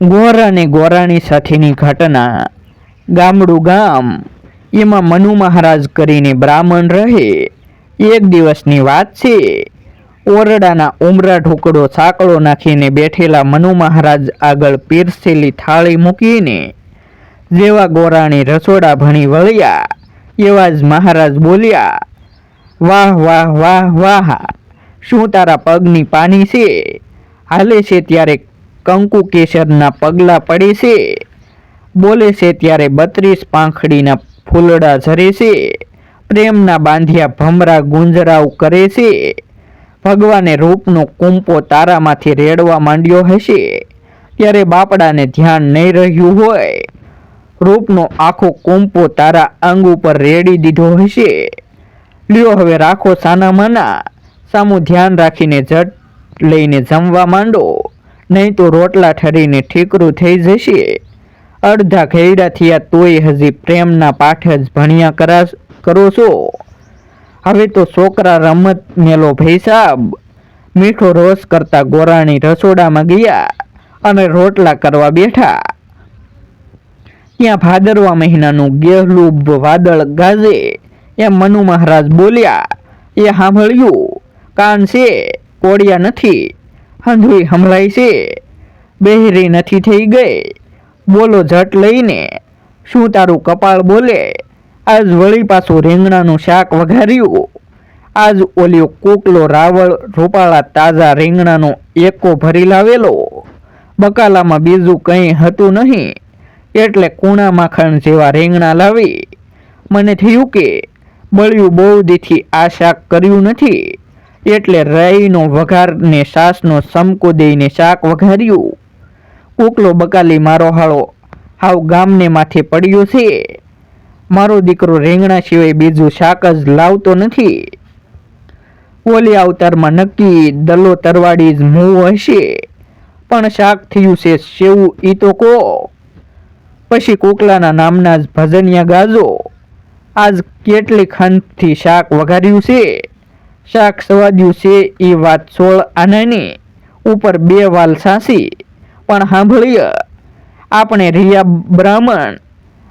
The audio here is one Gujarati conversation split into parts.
ગોર અને ગોરાણી સાથેની ઘટના. ગામડું ગામ. એમાં મનુ મહારાજ કરીને બ્રાહ્મણ રહે. એક દિવસની વાત છે. ઓરડાના ઉમરા ઢોકળો સાંકળો નાખીને બેઠેલા મનુ મહારાજ આગળ પીરસેલી થાળી મૂકીને, જેવા ગોરાણી રસોડા ભણી વળ્યા, એવા જ મહારાજ બોલ્યા, વાહ વાહ વાહ વાહ, શું તારા પગની પાની છે? હાલે છે ત્યારે કંકુ કેસરના પગલા પડે છે. બોલે છે ત્યારે બત્રીસ પાંખડીના ફૂલડા ઝરે છે. પ્રેમના બાંધ્યા ભમરા ગુંજરાવ કરે છે. ભગવાને રૂપનો કુંપો તારામાંથી રેડવા માંડ્યો હશે. ત્યારે બાપડાને ધ્યાન નહીં રહ્યું હોય. રૂપનો આખો કુંપો તારા અંગ ઉપર રેડી દીધો હશે. લ્યો હવે રાખો સાના મના સામું ધ્યાન રાખીને જટ લઈને જમવા માંડો. નહીં તો રોટલા ઠરીને ઠીકરું થઈ જશે. અડધા ઘેડા થયા તોય હજી પ્રેમના પાઠ જ ભણ્યા કરા કરો છો. હવે તો છોકરા રમત મેલો ભૈસાબ મીઠો રોસ કરતા ગોરાણી રસોડામાં ગયા અને રોટલા કરવા બેઠા. ત્યાં ભાદરવા મહિનાનું ગેહલું વાદળ ગાજે. એમ મનુ મહારાજ બોલ્યા, એ સાંભળ્યું. કાન છે કોડિયા નથી. હંધુઈ હમલાય છે. બહેરી નથી થઈ ગઈ. બોલો ઝટ લઈને. શું તારું કપાળ બોલે? આજ વળી પાછું રીંગણાનું શાક વઘાર્યું. આજ ઓલ્યો કોકલો રાવળ રૂપાળા તાજા રીંગણાનો એકો ભરી લાવેલો. બકાલામાં બીજું કંઈ હતું નહીં. એટલે કૂણા માખણ જેવા રીંગણા લાવી. મને થયું કે બળ્યું બહુ દીથી આ શાક કર્યું નથી. એટલે રાઈનો વઘાર ને સાસનો સમકો દઈને શાક વઘાર્યું. કોકલો બકાલી મારો હાળો, હાવ ગામને માથે પડ્યો છે. મારો દીકરો રીંગણા સિવાય બીજું શાક જ લાવતો નથી. ઓલી અવતારમાં નક્કી દલો તરવાડી જ મૂવ હશે. પણ શાક થયું છે સેવું ઈ તો કો. પછી કોકલાના નામના જ ભજનિયા ગાજો. આજ કેટલી ખંતથી શાક વઘાર્યું છે? શાક દિવસે એ વાત સોળ આનાની ઉપર બે વાલ સાસી. પણ સાંભળીએ આપણે રિયા બ્રાહ્મણ,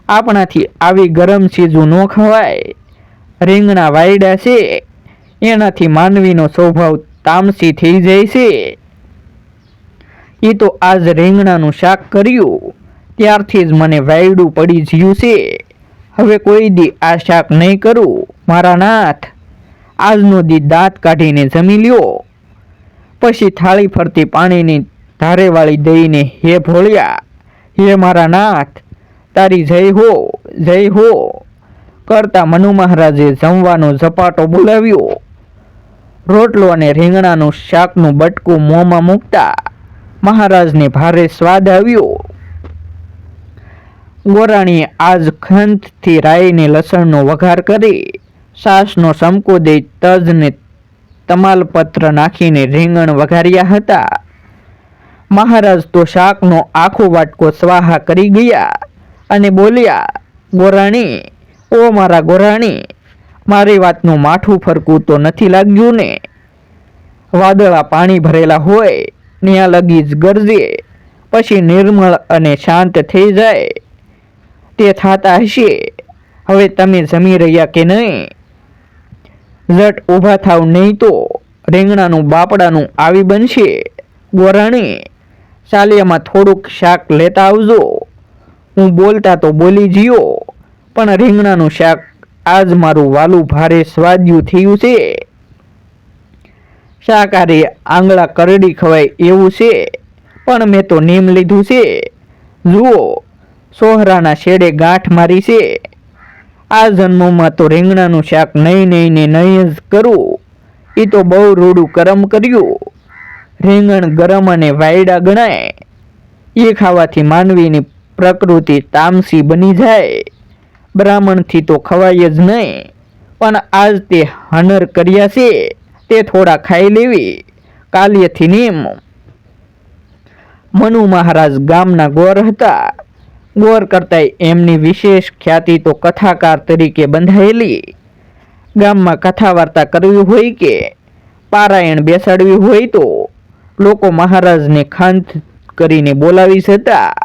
આપણાથી આવી ગરમ ચીજું ન ખવાય. રીંગણા વાયડા છે, એનાથી માનવીનો સ્વભાવ તામસી થઈ જાય છે. એ તો આજ રીંગણાનું શાક કર્યું, ત્યારથી જ મને વાયડું પડી જ્યું છે. હવે કોઈ દી આ શાક નહીં કરું, મારા નાથ. આજનો દી દાંત કાઢીને જમી લ્યો. પછી થાળી ફરતી પાણીની ધારેવાળી દઈને હે ભોળ્યા, હે મારા નાથ, તારી જય હો જય હો. કરતા મનુ મહારાજે જમવાનો ઝપાટો બોલાવ્યો. રોટલો અને રીંગણાનું શાકનું બટકું મોંમાં મૂકતા મહારાજને ભારે સ્વાદ આવ્યો. ગોરાણીએ આજ ખંતથી રાઈને લસણનો વઘાર કરી સાસનો સમકો દઈ તજને તમાલપત્ર નાખીને રીંગણ વઘાર્યા હતા. મહારાજ તો શાકનો આખો વાટકો સ્વાહા કરી ગયા અને બોલ્યા, ગોરાણી, ઓ મારા ગોરાણી, મારી વાતનું માઠું ફરકું તો નથી લાગ્યું ને? વાદળા પાણી ભરેલા હોય ત્યાં લગી જ ગરજે, પછી નિર્મળ અને શાંત થઈ જાય. તે થતા હશે. હવે તમે જમી રહ્યા કે નહીં? ઝટ ઊભા થાવ નહીં તો રીંગણાનું બાપડાનું આવી બનશે. ગોરાણી સાલિયામાં થોડુંક શાક લેતા આવજો. હું બોલતા તો બોલી જીયો, પણ રીંગણાનું શાક આજ મારું વાલું ભારે સ્વાદ્યું થયું છે. શાકાહારી આંગળા કરડી ખવાય એવું છે, પણ મેં તો નીમ લીધું છે. જુઓ, સોહરાના શેડે ગાંઠ મારી છે. આ જન્મમાં તો રીંગણાનું શાક નહીં નહીં ને નહીં જ કરું. એ તો બહુ રૂડું કરમ કર્યું. રીંગણ ગરમ અને વાયડા ગણાય. એ ખાવાથી માનવીની પ્રકૃતિ તામસી બની જાય. બ્રાહ્મણથી તો ખવાય જ નહીં પણ આજ તે હનર કર્યા છે. તે થોડા ખાઈ લેવી. કાલ્યથી નિયમ. મનુ મહારાજ ગામના ગોર હતા. ગોર કરતાંય એમની વિશેષ ખ્યાતિ તો કથાકાર તરીકે બંધાયેલી. ગામમાં કથા વાર્તા કરવી હોય કે પારાયણ બેસાડવી હોય તો લોકો મહારાજને ખાંત કરીને બોલાવી જતા.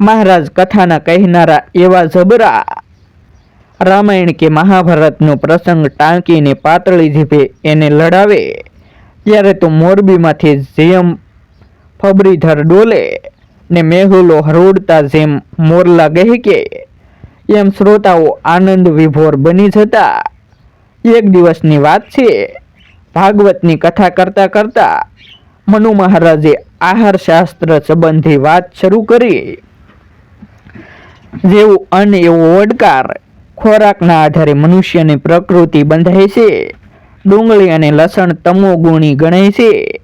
મહારાજ કથાના કહેનારા એવા જબરા. રામાયણ કે મહાભારતનો પ્રસંગ ટાંકીને પાતળી જીભે એને લડાવે. ત્યારે તો મોરબીમાંથી જેમ ફબરીધર ડોલે ને મેહુલો હરોડતા જેમ મોરલા ગહેકે એમ શ્રોતાઓ આનંદ વિભોર બની જતા. એક દિવસની વાત છે, ભાગવતની કથા કરતા કરતા મનુ મહારાજે આહાર શાસ્ત્ર સંબંધી વાત શરૂ કરી. જેવું અન્ન એવો ઓડકાર ખોરાકના આધારે મનુષ્યની પ્રકૃતિ બંધાય છે. ડુંગળી અને લસણ તમો ગુણી ગણાય છે.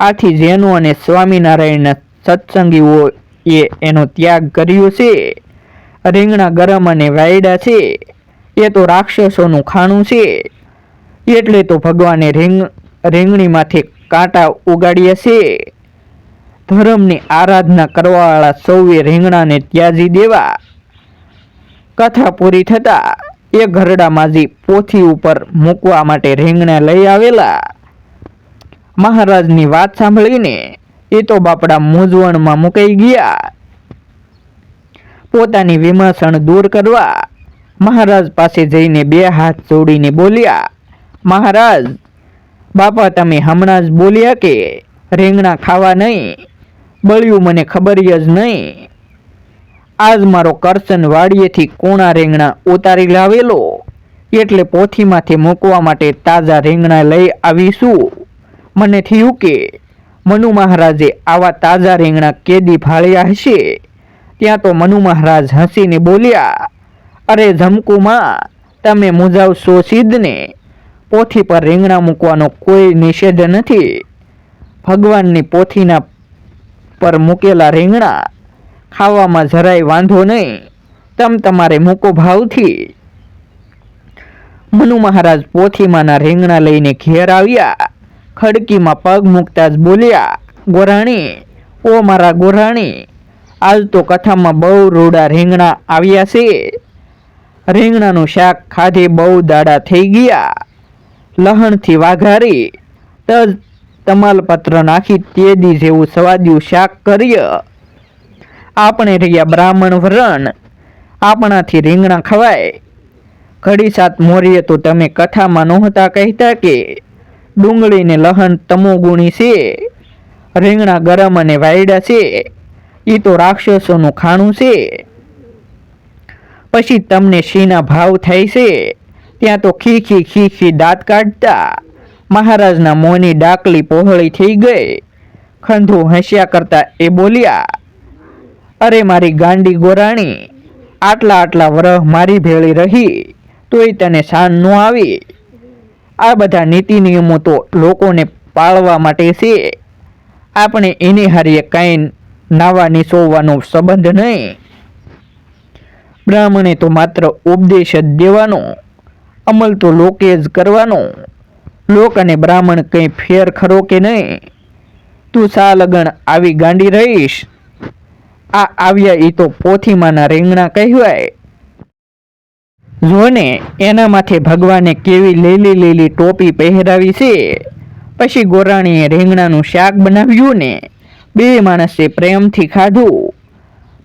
આથી જૈનો અને સ્વામિનારાયણના સત્સંગીઓએ એનો ત્યાગ કર્યો છે. રીંગણા ગરમ અને વાયડા છે. એ તો રાક્ષસોનું ખાણું છે. એટલે તો ભગવાને રીંગ, રીંગણીમાંથી કાંટા ઉગાડ્યા છે. ધર્મની આરાધના કરવાવાળા સૌએ રીંગણાને ત્યાજી દેવા. કથા પૂરી થતા એ ઘરડા માજી પોથી ઉપર મૂકવા માટે રીંગણા લઈ આવેલા. મહારાજની વાત સાંભળીને એ તો બાપડા મૂંઝવણમાં મુકાઈ ગયા. પોતાની વિમર્શન દૂર કરવા મહારાજ પાસે જઈને બે હાથ જોડીને બોલ્યા, મહારાજ, બાપા તમે હમણાં જ બોલ્યા કે રીંગણા ખાવા નહીં, બળ્યું મને ખબર જ નહીં. આજ મારો કરસન વાડીએથી કોણા રીંગણા ઉતારી લાવેલો, એટલે પોથીમાંથી મૂકવા માટે તાજા રીંગણા લઈ આવીશું. મને થયું કે મનુ મહારાજે આવા તાજા રીંગણા કેદી ફાળ્યા હશે? ત્યાં તો મનુ મહારાજ હસીને બોલ્યા, અરે ઝમકુમાં તમે મૂંઝાવશો સિદ્ધને? પોથી પર રીંગણા મૂકવાનો કોઈ નિષેધ નથી. ભગવાનની પોથીના પર મૂકેલા રીંગણા ખાવામાં જરાય વાંધો નહીં. તમ તમારે મૂકો ભાવથી. મનુ મહારાજ પોથીમાંના રીંગણા લઈને ઘેર આવ્યા. ખડકીમાં પગ મૂકતા જ બોલ્યા, ગોરાણી, ઓ મારા ગોરાણી, આજ તો કથામાં બહુ રૂડા રીંગણા આવ્યા છે. રીંગણાનું શાક ખાધે બહુ દાડા થઈ ગયા. લહણથી વાઘારી, તજ તમાલપત્ર નાખી તેદી જેવું સ્વાદ્યું શાક કરીએ. આપણે રહ્યા બ્રાહ્મણ વરણ, આપણાથી રીંગણા ખવાય. ઘડી સાત મોરીએ તો તમે કથામાં નહોતા કહેતા કે ડુંગળીને લહણ તમોગુણી છે. રીંગણા ગરમ અને વાયડા છે. એ તો રાક્ષસોનું ખાણું છે. પછી તમને શીના ભાવ થાય છે. ત્યાં તો ખીખી ખીખી દાંત કાઢતા. મહારાજના મોંની ડાકલી પહોળી થઈ ગઈ. ખંધુ હસ્યા કરતા એ બોલ્યા, અરે મારી ગાંડી ગોરાણી, આટલા આટલા વરહ મારી ભેળી રહી, તોય તને શાન ન આવી. આ બધા નીતિ નિયમો તો લોકોને પાળવા માટે છે. આપણે એની હારીએ કાંઈ નાવાની સોવાનો સંબંધ નહીં. બ્રાહ્મણે તો માત્ર ઉપદેશ જ દેવાનો, અમલ તો લોકે જ કરવાનો. લોક અને બ્રાહ્મણ કંઈ ફેર ખરો કે નહીં? તું સા લગણ આવી ગાંડી રહીશ. આ આવ્યા એ તો પોથીમાંના રીંગણા કહેવાય. જોને એના માથે ભગવાને કેવી લીલી લીલી ટોપી પહેરાવી છે? પછી ગોરાણીએ રીંગણાનું શાક બનાવ્યું ને, બે માણસે પ્રેમથી ખાધું.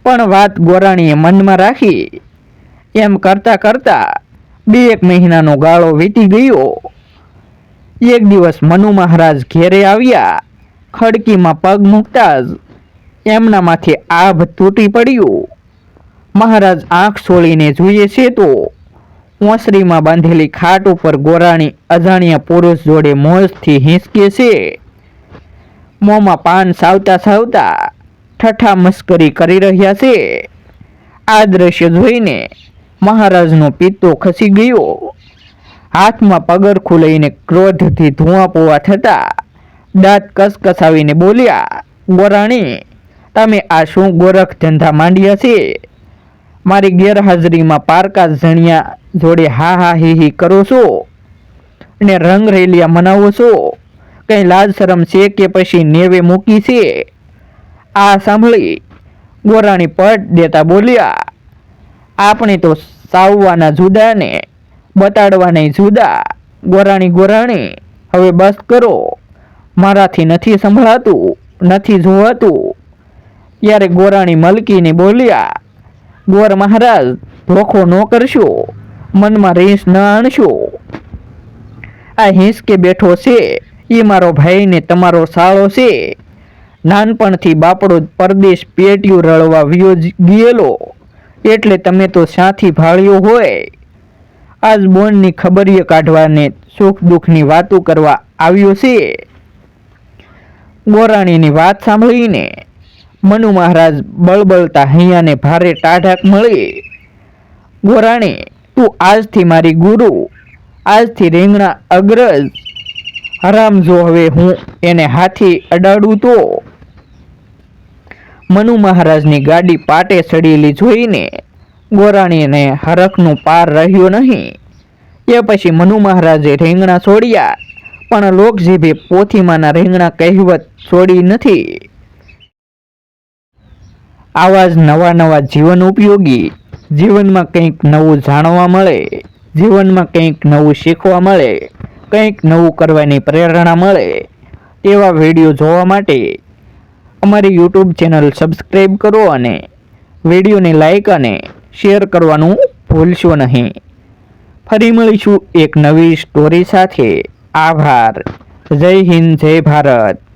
પણ વાત ગોરાણીએ મનમાં રાખી. એમ કરતા કરતા બે એક મહિનાનો ગાળો વીતી ગયો. એક દિવસ મનુ મહારાજ ઘેરે આવ્યા. ખડકીમાં પગ મૂકતા જ એમના માથે આભ તૂટી પડ્યું. મહારાજ આંખ છોડીને જોઈએ છે તો ઓસરીમાં બાંધેલી ખાટ ઉપર ગોરાણી અજાણ્યા પુરુષ જોડે મોજથી હિંચકે છે. મોંમાં પાન સાવતા સાવતા ઠઠા મસ્કરી કરી રહ્યા છે. આ દ્રશ્ય જોઈને મહારાજનો પિત્તો ખસી ગયો. હાથમાં પગરખું લઈને ક્રોધથી ધુઆ પોવા થતા દાંત કસકસાવીને બોલ્યા, ગોરાણી, તમે આ શું ગોરખ ધંધા માંડ્યા છે? મારી ગેરહાજરીમાં પારકા જણિયા જોડે હા હા, હી હી કરો છો ને રંગ રેલિયા મનાવો છો. કંઈ લાજ શરમ છે કે પછી નેવે મૂકી છે? આ સાંભળી ગોરાણી પટ દેતા બોલ્યા, આપણે તો સાવવાના જુદા ને બતાડવાને જુદા. ગોરાણી ગોરાણી, હવે બસ કરો. મારાથી નથી સંભળાતું, નથી જોવાતું. ત્યારે ગોરાણી મલકીને બોલ્યા, ગોર મહારાજ ધોખો ન કરશો. મનમાં રીસ ન આણશો આ હિંચકે બેઠો છે. એ મારો ભાઈ ને તમારો સાળો છે. નાનપણથી બાપડો પરદેશ પેટીયું રળવા વિયો ગયેલો. એટલે તમે તો સાથી ભાળ્યો હોય. આજ બોનની ખબરીએ કાઢવાને સુખ દુઃખની વાતો કરવા આવ્યો છે. ગોરાણીની વાત સાંભળીને મનુ મહારાજ બળબળતા હૈયાને ભારે ટાઢાક મળી. ગોરાણી તું આજથી મારી ગુરુ, આજથી રીંગણા અગ્રજ. હરામ જો હવે હું એને હાથી અડાડું તો. મનુ મહારાજની ગાડી પાટે ચડેલી જોઈને ગોરાણીને હરખનું પાર રહ્યો નહીં. એ પછી મનુ મહારાજે રીંગણા છોડ્યા, પણ લોકજીભે પોથીમાંના રીંગણા કહેવત છોડી નથી. આવા જ નવા નવા જીવન ઉપયોગી જીવનમાં કંઈક નવું જાણવા મળે, જીવનમાં કંઈક નવું શીખવા મળે, કંઈક નવું કરવાની પ્રેરણા મળે તેવા વીડિયો જોવા માટે અમારી યુટ્યુબ ચેનલ સબસ્ક્રાઈબ કરો અને વિડીયોને લાઈક અને શેર કરવાનું ભૂલશો નહીં. ફરી મળીશું એક નવી સ્ટોરી સાથે. આભાર. જય હિન્દ, જય ભારત.